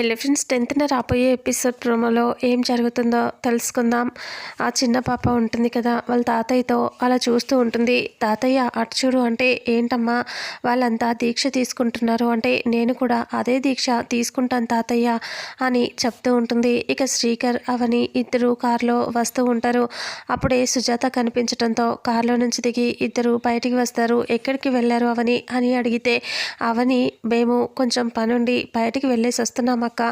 Hello friends టెన్త్న రాబోయే episode ప్రోమోలో ఏం జరుగుతుందో తెలుసుకుందాం. ఆ చిన్న పాప ఉంటుంది కదా వాళ్ళ తాతయ్యతో అలా చూస్తూ ఉంటుంది. తాతయ్య అటు చూడు అంటే ఏంటమ్మా వాళ్ళంతా దీక్ష తీసుకుంటున్నారు అంటే నేను కూడా అదే దీక్ష తీసుకుంటాను తాతయ్య అని చెప్తూ ఉంటుంది. ఇక శ్రీకర్ అవని ఇద్దరు కారులో వస్తూ ఉంటారు. అప్పుడే సుజాత కనిపించడంతో కారులో నుంచి దిగి ఇద్దరు బయటికి వస్తారు. ఎక్కడికి వెళ్ళారు అవని? అని అడిగితే అవని మేము కొంచెం పనుండి బయటికి వెళ్ళేసి వస్తున్నాం అక్క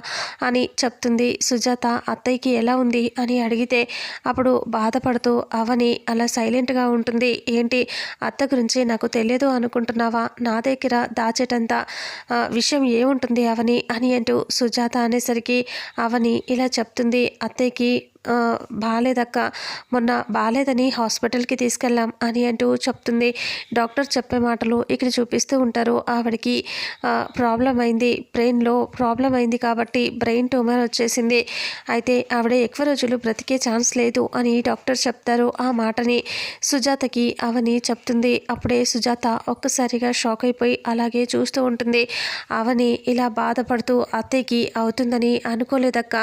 అని చెప్తుంది. సుజాత అత్తయ్యకి ఎలా ఉంది? అని అడిగితే అప్పుడు బాధపడుతూ అవని అలా సైలెంట్గా ఉంటుంది. ఏంటి? అత్త గురించి నాకు తెలియదు అనుకుంటున్నావా? నా దగ్గర దాచేటంత విషయం ఏముంటుంది అవని అని అంటూ సుజాత అనేసరికి అవని ఇలా చెప్తుంది. అత్తయ్యకి బాగాలేదక్క మొన్న బాగాలేదని హాస్పిటల్కి తీసుకెళ్ళాం అని అంటూ చెప్తుంది. డాక్టర్ చెప్పే మాటలు ఇక్కడ చూపిస్తూ ఉంటారు. ఆవిడకి ప్రాబ్లం అయింది. బ్రెయిన్లో ప్రాబ్లం అయింది కాబట్టి బ్రెయిన్ ట్యూమర్ వచ్చేసింది. అయితే ఆవిడ ఎక్కువ రోజులు బ్రతికే ఛాన్స్ లేదు అని డాక్టర్ చెప్తారు. ఆ మాటని సుజాతకి అవని చెప్తుంది. అప్పుడే సుజాత ఒక్కసారిగా షాక్ అయిపోయి అలాగే చూస్తూ ఉంటుంది. అవని ఇలా బాధపడుతూ అత్తయ్యకి అవుతుందని అనుకోలేదక్క.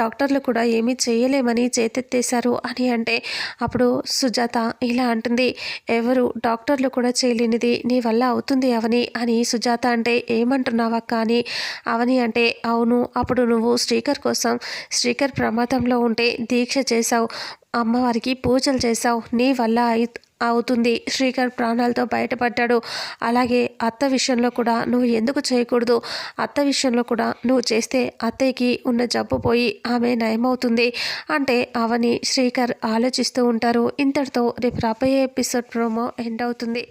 డాక్టర్లు కూడా ఏమీ చేయలేదు చేయలేమని చేతెత్తేశారు అని అంటే అప్పుడు సుజాత ఇలా అంటుంది ఎవరు డాక్టర్లు కూడా చేయలేనిది నీ వల్ల అవుతుంది అవని అని సుజాత అంటే ఏమంటున్నావక్క అని అవని అంటే అవును అప్పుడు నువ్వు శ్రీకర్ కోసం శ్రీకర్ ప్రమాదంలో ఉంటే దీక్ష చేశావు అమ్మవారికి పూజలు చేశావు నీ వల్ల అవుతుంది. శ్రీకర్ ప్రాణాలతో బయటపడ్డాడు. అలాగే అత్త విషయంలో కూడా నువ్వు ఎందుకు చేయకూడదు? అత్త విషయంలో కూడా నువ్వు చేస్తే అత్తయ్యకి ఉన్న జబ్బు పోయి ఆమె నయమవుతుంది అంటే అవని శ్రీకర్ ఆలోచిస్తూ ఉంటారు. ఇంతటితో రేపు రాబోయే ఎపిసోడ్ ప్రోమో ఎండ్ అవుతుంది.